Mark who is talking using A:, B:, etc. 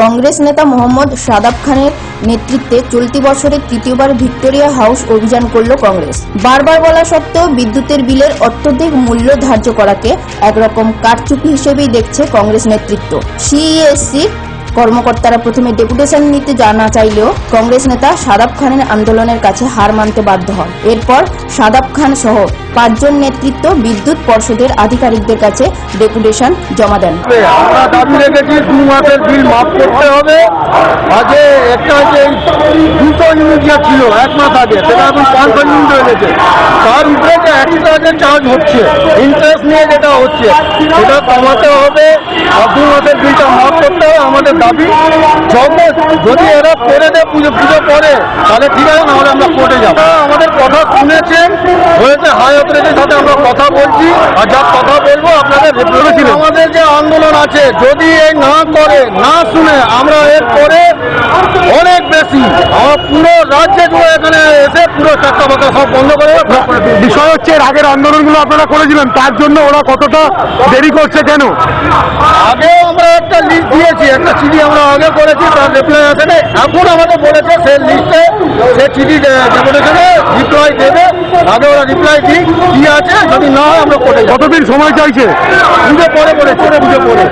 A: কংগ্রেস নেতা মোহাম্মদ সাদাব খানের নেতৃত্বে চলতি বছরে তৃতীয়বার ভিক্টোরিয়া হাউস অভিযান করল কংগ্রেস। বারবার বলা সত্ত্বেও বিদ্যুতের বিলের অত্যধিক মূল্য ধার্য করাকে একরকম কারচুপি হিসেবেই দেখছে কংগ্রেস নেতৃত্ব। সিইএসসি কর্মকর্তারা প্রথমে ডেপুটেশন নিতে জানা চাইলেও কংগ্রেস নেতা সাদাব খানের আন্দোলনের কাছে হার মানতে বাধ্য হন। এরপর সাদাব খান সহ পাঁচজন নেতৃত্ব বিদ্যুৎ পর্ষদের আধিকারিকদের কাছে ডেপুটেশন জমা দেন।
B: আমরা দাবি হয়ে গেছে তার যে এক্সট্রা যে চার্জ হচ্ছে। ইন্টারেস্ট নিয়ে যেটা হচ্ছে, সেটা কমাতে হবে। আর দু মাসের বিলটা মাফ করতে হবে। আমাদের দাবি যবে যদি এরা করে দেয় পুজো পুজো করে, তাহলে ঠিক আছে, নাহলে আমরা কোর্টে যাব। আমাদের কথা শুনেছেন, হয়েছে হাই অথরিটির সাথে আমরা কথা বলছি। আর যা কথা বলব, আপনাদের আমাদের যে আন্দোলন আছে, যদি এই না করে, না শুনে, আমরা এর পরে অনেক বেশি, আমার পুরো সব বন্ধ করে
C: বিষয় হচ্ছে এর আগের আন্দোলনগুলো আপনারা করেছিলেন তার জন্য ওরা কতটা দেরি করছে কেন?
B: আগেও আমরা একটা লিস্ট দিয়েছি একটা চিঠি আমরা আগে করেছি তার রিপ্লাই আসে। এখন আমাদের বলেছে সেই লিস্টে সে চিঠি ডেপুটেশনে রিপ্লাই দেবে আগে ওরা রিপ্লাই দিই কি আছে যদি না হয় আমরা
C: কতদিন সময় চাইছে?
B: পুজো পরে পরে ছোটো পুজো পরে।